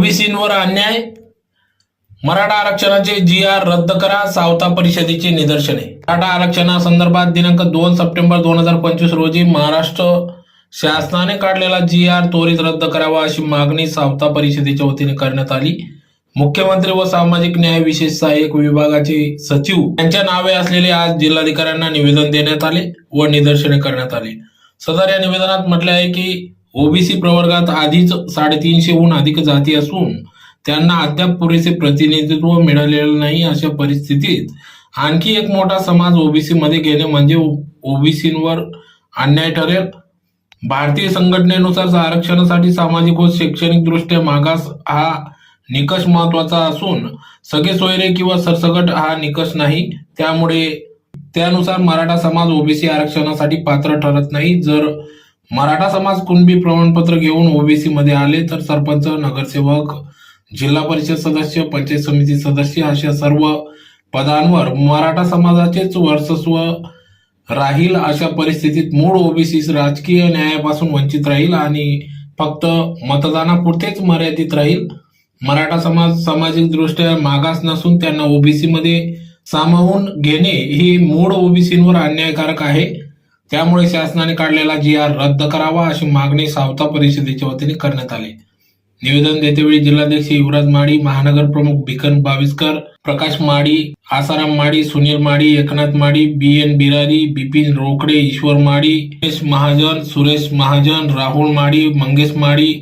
ओबीसींवर अन्याय? मराठा आरक्षणाचे जी आर रद्द करा सावता परिषदेचे निदर्शने. मराठा आरक्षणासंदर्भात दिनांक दोन सप्टेंबर दोन हजार पंचवीस रोजी महाराष्ट्र शासनाने काढलेला जी आर त्वरित रद्द करावा अशी मागणी सावता परिषदेच्या वतीने करण्यात आली. मुख्यमंत्री व सामाजिक न्याय विशेष सहाय्यक विभागाचे सचिव यांच्या नावे असलेले आज जिल्हाधिकाऱ्यांना निवेदन देण्यात आले व निदर्शने करण्यात आले. सदर या निवेदनात म्हटले आहे की ओबीसी प्रवर्गात आधीच साडेतीनशेहून अधिक जाती असून त्यांना अद्याप पुरेसे प्रतिनिधित्व मिळालेलं नाही अशा परिस्थितीत आणखी एक मोठा समाज ओबीसी मध्ये गेले म्हणजे ओबीसीवर अन्याय ठरेल. भारतीय संघटनेनुसार आरक्षणासाठी सामाजिक व शैक्षणिक दृष्ट्या मागास हा निकष महत्त्वाचा असून सगळे सोयरे किंवा सरसकट हा निकष नाही. त्यामुळे त्यानुसार मराठा समाज ओबीसी आरक्षणासाठी पात्र ठरत नाही. जर मराठा समाज कुणबी प्रमाणपत्र घेऊन ओबीसी मध्ये आले तर सरपंच नगरसेवक जिल्हा परिषद सदस्य पंचायत समिती सदस्य अशा सर्व पदांवर मराठा समाजाचेच वर्चस्व राहील अशा परिस्थितीत मूळ ओबीसी राजकीय न्यायापासून वंचित राहील आणि फक्त मतदानापुरतेच मर्यादित राहील? मराठा समाज सामाजिक दृष्ट्या मागास नसून त्यांना ओबीसी मध्ये सामावून घेणे ही मूळ ओबीसीवर अन्यायकारक आहे. त्यामुळे शासनाने काढलेला जी आर रद्द करावा अशी मागणी सावता परिषदेच्या वतीने करण्यात आली. निवेदन देतेवेळी जिल्हाध्यक्ष युवराज माडी महानगर प्रमुख भिकन बाविस्कर प्रकाश माडी आसाराम माडी सुनील माडी एकनाथ माडी बी एन बिरारी बिपिन रोकडे ईश्वर माडी सुरेश महाजन सुरेश महाजन राहुल माडी मंगेश माडी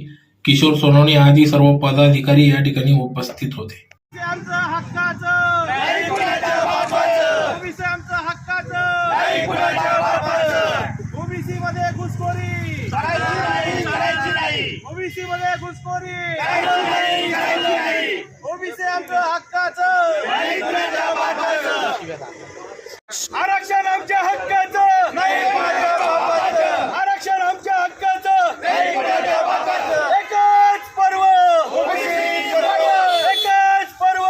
किशोर सोनवणे आदी सर्व पदाधिकारी या ठिकाणी उपस्थित होते ओबीसी आमचं हक्काचं ओबीसी आमचं हक्काचं ओबीसी मध्ये घुसखोरी ओबीसी मध्ये घुसखोरी ओबीसी आमचं हक्काचं आरक्षण आमच्या हक्काचं आरक्षण आमच्या हक्काचं एकच पर्व एकच पर्व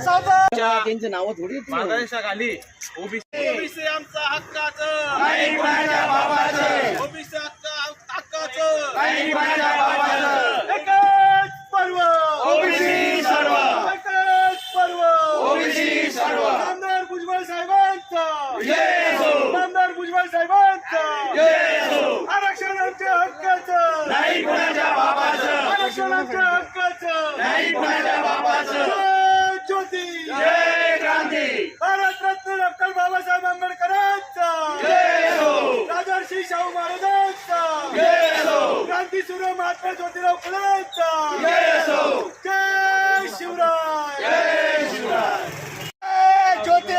साधा त्यांचं नाव थोडी मार्गदर्शनाखाली ओबीसी. ओबीसी आमचा हक्काचं. ओबीसी हक्का हक्काचं. एकच पर्व. ओबीसी सर्व. एकच पर्व. ओबीसी सर्व. आमदार भुजबळ साहेबांचा. आमदार भुजबळ साहेबांचा. आरक्षण आमच्या हक्काचं. आरक्षण आमच्या हक्काचं. जय ज्योती भारतरत्न डॉक्टर बाबासाहेब आंबेडकरांचा राजर्षी शाहू महाराजांचा क्रांतीसूर्य महात्मा ज्योतिराव फुलेंचा जय शिवराय जय ज्योती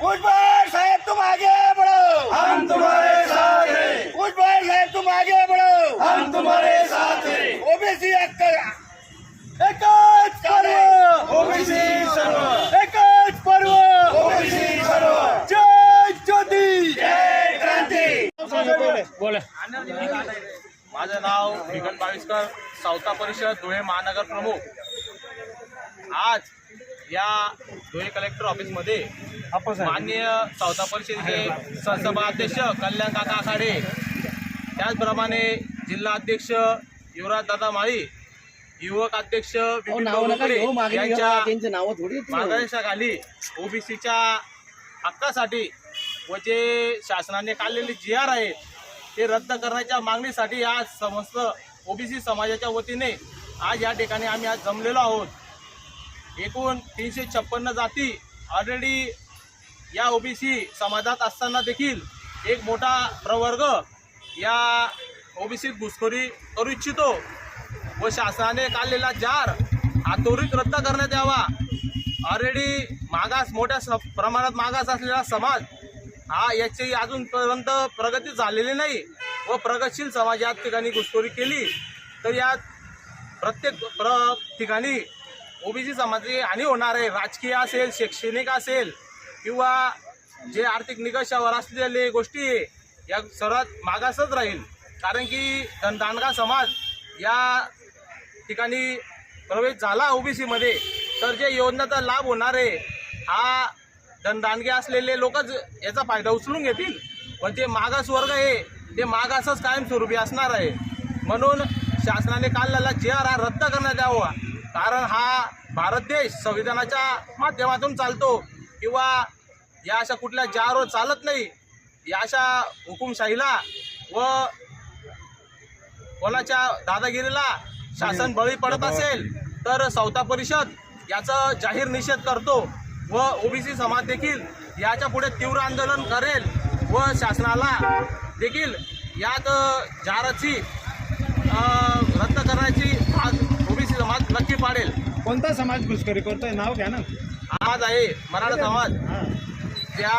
भुजबळ साहेब तुम आगे बढ़ो हम तुम्हारे साथ हैं भुजबळ साहेब तुम आगे बढ़ो हम तुम्हारे साथ हैं। ओबीसी एकच पर्व। ओबीसी सर्व। एकच पर्व। ओबीसी सर्व। जय ज्योती। जय क्रांती। माझं नाव भिगन बाविस्कर सावता परिषद धुळे महानगर प्रमुख. आज या धुळे कलेक्टर ऑफिसमध्ये माननीय सावता परिषदेचे संसभा अध्यक्ष कल्याण काका आखाडे त्याचप्रमाणे जिल्हा अध्यक्ष युवराज दादा माळी युवक अध्यक्ष यांच्या मार्गदर्शनाखाली ओबीसीच्या हक्कासाठी व जे शासनाने काढलेले जी आर आहे ते रद्द करण्याच्या मागणीसाठी आज समस्त ओबीसी समाजाच्या वतीने आज या ठिकाणी आम्ही आज जमलेलो आहोत. एकूण तीनशे छप्पन्न जाती ऑलरेडी या ओबीसी समाजात असताना देखील एक मोठा प्रवर्ग या ओबीसी घुसखोरी करू इच्छितो. व शासनाने काढलेला जार हा त्वरित रद्द करण्यात यावा. ऑलरेडी मागास मोठ्या स- प्रमाणात मागास असलेला समाज हा याची अजूनपर्यंत प्रगती झालेली नाही व प्रगतशील समाज या ठिकाणी घुसखोरी केली. तर यात प्रत्येक प्र ठिकाणी ओबीसी समाजाची हानी होणार आहे. राजकीय असेल शैक्षणिक असेल किंवा जे आर्थिक निकषावर असलेले गोष्टी आहे, या सर्वात मागासच राहील. कारण की दांडगा समाज या ठिकाणी प्रवेश झाला ओबीसीमध्ये तर जे योजनेचा लाभ होणार आहे हा धनदांडगे असलेले लोकच याचा फायदा उचलून घेतील. पण जे मागास वर्ग आहे ते मागासच कायमस्वरूपी असणार आहे. म्हणून शासनाने काढलेला जी आर हा रद्द करण्यात यावा. कारण हा भारत देश संविधानाच्या माध्यमातून चालतो किंवा या अशा कुठल्या जी आरवर चालत नाही या अशा हुकुमशाहीला व कोणाच्या दादागिरीला शासन बळी पडत असेल तर सौता परिषद याचा जाहीर निषेध करतो व ओबीसी समाज देखील याच्यापुढे तीव्र आंदोलन करेल व शासनाला देखील यात जाराची रद्द करण्याची आज ओबीसी समाज नक्की पाडेल. कोणता समाज घुसखोरी करतोय? नाव घ्या ना. समाज आहे मराठा समाज. त्या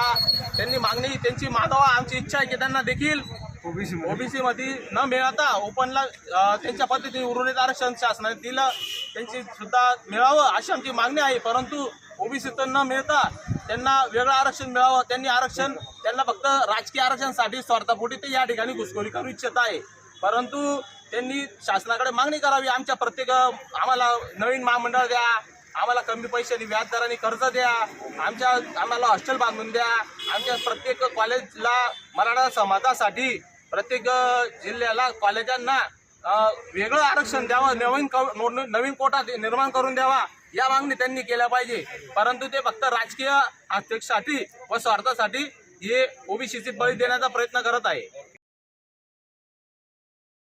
त्यांनी मागणी त्यांची मागावा आमची इच्छा आहे की त्यांना देखील ओबीसी. ओबीसी मध्ये न मिळता ओपनला त्यांच्या पद्धतीने उर्वरित आरक्षण शासनाने दिलं. त्यांची सुद्धा मिळावं अशी आमची मागणी आहे. परंतु ओबीसीतून न मिळता त्यांना वेगळं आरक्षण मिळावं त्यांनी आरक्षण त्यांना फक्त राजकीय आरक्षणासाठी स्वार्थापोटी ते या ठिकाणी घुसखोरी करू इच्छित आहे. परंतु त्यांनी शासनाकडे मागणी करावी. आमच्या प्रत्येक आम्हाला नवीन महामंडळ द्या आम्हाला कमी पैशाने व्याजदराने कर्ज द्या. आमच्या आम्हाला हॉस्टेल बांधून द्या. आमच्या प्रत्येक कॉलेजला मराठा समाजासाठी प्रत्येक जिल्ह्याला कॉलेजांना वेगळं आरक्षण द्यावं नवीन क- नो- नवीन कोटा निर्माण करून द्यावा या मागणी त्यांनी केल्या पाहिजे. परंतु ते फक्त राजकीय अध्यक्षासाठी व स्वार्थासाठी हे ओबीसीचे बळी देण्याचा प्रयत्न करत आहे.